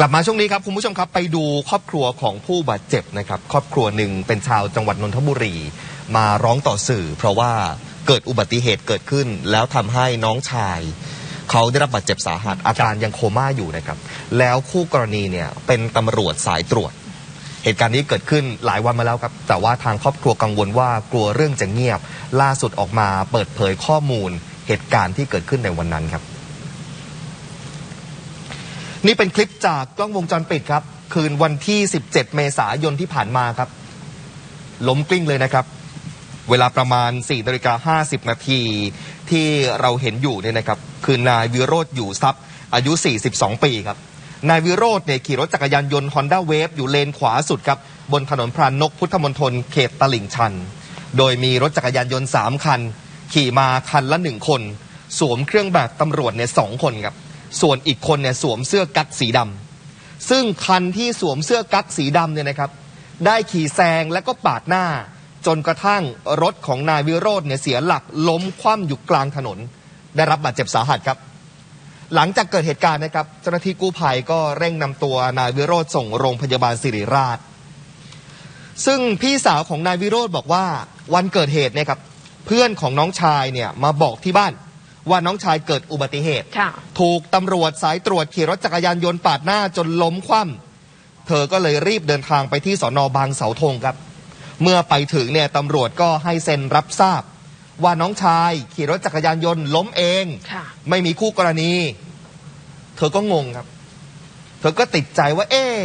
กลับมาช่วงนี้ครับคุณผู้ชมครับไปดูครอบครัวของผู้บาดเจ็บนะครับครอบครัวหนึ่งเป็นชาวจังหวัดนนทบุรี มาร้องต่อสื่อ เพราะว่าเกิดอุบัติเหตุเกิดขึ้น แล้วทำให้น้องชาย เขาได้รับบาดเจ็บสาหัสอาการยังโคม่าอยู่นะครับ แล้วคู่กรณีเนี่ยเป็นตำรวจสายตรวจ เหตุการณ์นี้เกิดขึ้นหลายวันมาแล้วครับ แต่ว่าทางครอบครัวกังวลว่ากลัวเรื่องจะเงียบ ล่าสุดออกมาเปิดเผยข้อมูลเหตุการณ์ที่เกิดขึ้นในวันนั้นครับ นี่เป็นคลิปจากกล้องวงจรปิดครับ คืนวันที่ 17 เมษายนที่ผ่านมาครับ ล้มกลิ้งเลยนะครับ เวลาประมาณ4นาฬิกา50 นาทีที่เราเห็นอยู่เนี่ยนะครับ คือนายวิโรธอยู่ทรัพย์ อายุ 42 ปีครับ นายวิโรธเนี่ยขี่รถจักรยานยนต์ Honda Wave อยู่เลนขวาสุดครับ บนถนนพรานนกพุทธมณฑลเขตตลิ่งชัน โดยมีรถจักรยานยนต์ 3 คัน ขี่มาคันละ 1 คน สวมเครื่องแบบตำรวจเนี่ยสองคนครับ ส่วนอีกคนเนี่ยสวมเสื้อกั๊กสีดำซึ่งคันที่สวมเสื้อกั๊กสีดำเนี่ยนะครับ ได้ขี่แซงแล้วก็ปาดหน้า จนกระทั่งรถของนายวิโรธเนี่ยเสียหลักล้มคว่ำอยู่กลางถนน ได้รับบาดเจ็บสาหัสครับ หลังจากเกิดเหตุการณ์นะครับเจ้าหน้าที่กู้ภัยก็เร่งนำตัวนายวิโรธส่งโรงพยาบาลสิริราช ซึ่งพี่สาวของนายวิโรธบอกว่าวันเกิดเหตุเนี่ยครับเพื่อนของน้องชายเนี่ยมาบอกที่บ้าน ว่าน้องชายเกิดอุบัติเหตุค่ะถูกตำรวจสายตรวจขี่รถจักรยานยนต์ปาดหน้าจนล้มคว่ำเธอก็เลยรีบเดินทางไปที่สอนอบางเสาธงครับ เมื่อไปถึงเนี่ยตำรวจก็ให้เซ็นรับทราบ ว่าน้องชายขี่รถจักรยานยนต์ล้มเองค่ะไม่มีคู่กรณี เธอก็งงครับ เธอก็ติดใจว่า เอ๊ะ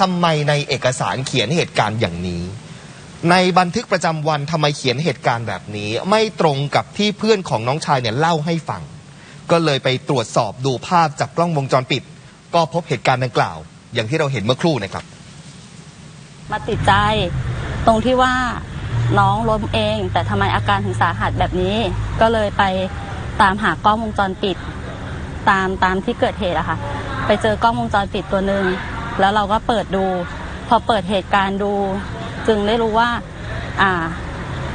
ทำไมในเอกสารเขียนเหตุการณ์อย่างนี้ ในบันทึกประจำวันทำไมเขียนเหตุการณ์แบบนี้ ไม่ตรงกับที่เพื่อนของน้องชายเนี่ยเล่าให้ฟัง ก็เลยไปตรวจสอบดูภาพจากกล้องวงจรปิด ก็พบเหตุการณ์ดังกล่าว อย่างที่เราเห็นเมื่อครู่นะครับ มาติดใจตรงที่ว่าน้องล้มเอง แต่ทำไมอาการถึงสาหัสแบบนี้ ก็เลยไปตามหากล้องวงจรปิด ตามตามที่เกิดเหตุอะค่ะ ไปเจอกล้องวงจรปิดตัวหนึ่งแล้วเราก็เปิดดู พอเปิดเหตุการณ์ดู จึงได้รู้ว่าอ่า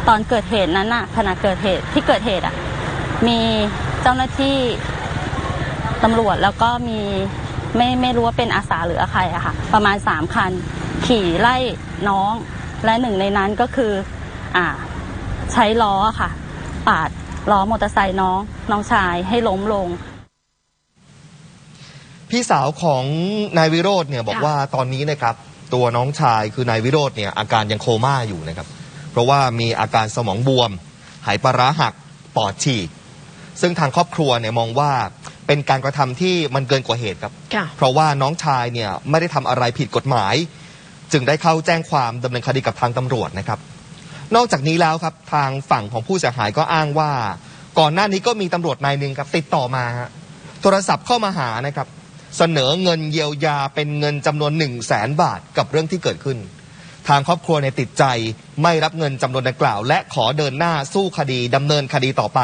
ตอนเกิดเหตุนั้นน่ะขณะเกิดเหตุที่เกิดเหตุอะมีเจ้าหน้าที่ตำรวจแล้วก็มีไม่ไม่รู้ว่าเป็นอาสาหรือใครอะค่ะ ประมาณสามคัน ขี่ไล่น้องและหนึ่งในนั้นก็คือ อ่า ใช้ล้อค่ะ ปาดล้อมอเตอร์ไซค์น้อง น้องชายให้ล้มลง พี่สาวของนายวิโรธเนี่ยบอกว่าตอนนี้นะครับ ตัวน้องชายคือนายวิโรธเนี่ยอาการยังโคม่าอยู่นะครับ เพราะว่ามีอาการสมองบวม หายปลาร้าหักปอดฉีก ซึ่งทางครอบครัวเนี่ยมองว่าเป็นการกระทำที่มันเกินกว่าเหตุครับค่ะเพราะว่าน้องชายเนี่ยไม่ได้ทำอะไรผิดกฎหมาย จึงได้เข้าแจ้งความดำเนินคดีกับทางตำรวจนะครับ นอกจากนี้แล้วครับทางฝั่งของผู้เสียหายก็อ้างว่า ก่อนหน้านี้ก็มีตำรวจนายหนึ่งครับติดต่อมาฮะโทรศัพท์เข้ามาหานะครับ เสนอเงินเยียวยาเป็นเงินจำนวน1นึ่งแสนบาทกับเรื่องที่เกิดขึ้น ทางครอบครัวในยติดใจไม่รับเงินจำนวนดังกล่าว และขอเดินหน้าสู้คดีดำเนินคดีต่อไป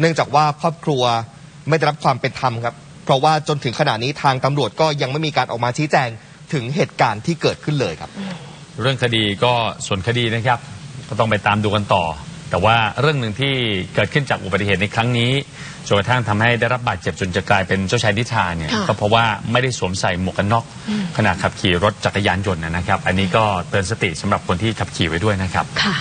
เนื่องจากว่าครอบครัวไม่ได้รับความเป็นธรรมครับ เพราะว่าจนถึงขณะนี้ทางตำรวจก็ยังไม่มีการออกมาชี้แจงถึงเหตุการณ์ที่เกิดขึ้นเลยครับ เรื่องคดีก็ส่วนคดีนะครับ ก็ต้องไปตามดูกันต่อ แต่ว่าเรื่องหนึ่งที่เกิดขึ้นจากอุบัติเหตุในครั้งนี้จนกระทั่งทำให้ได้รับบาดเจ็บจนจะกลายเป็นเจ้าชายนิทราเนี่ยค่ะก็เพราะว่าไม่ได้สวมใส่หมวกกันน็อกขณะขับขี่รถจักรยานยนต์นะครับ อันนี้ก็เตือนสติสำหรับคนที่ขับขี่ไว้ด้วยนะครับ ค่ะ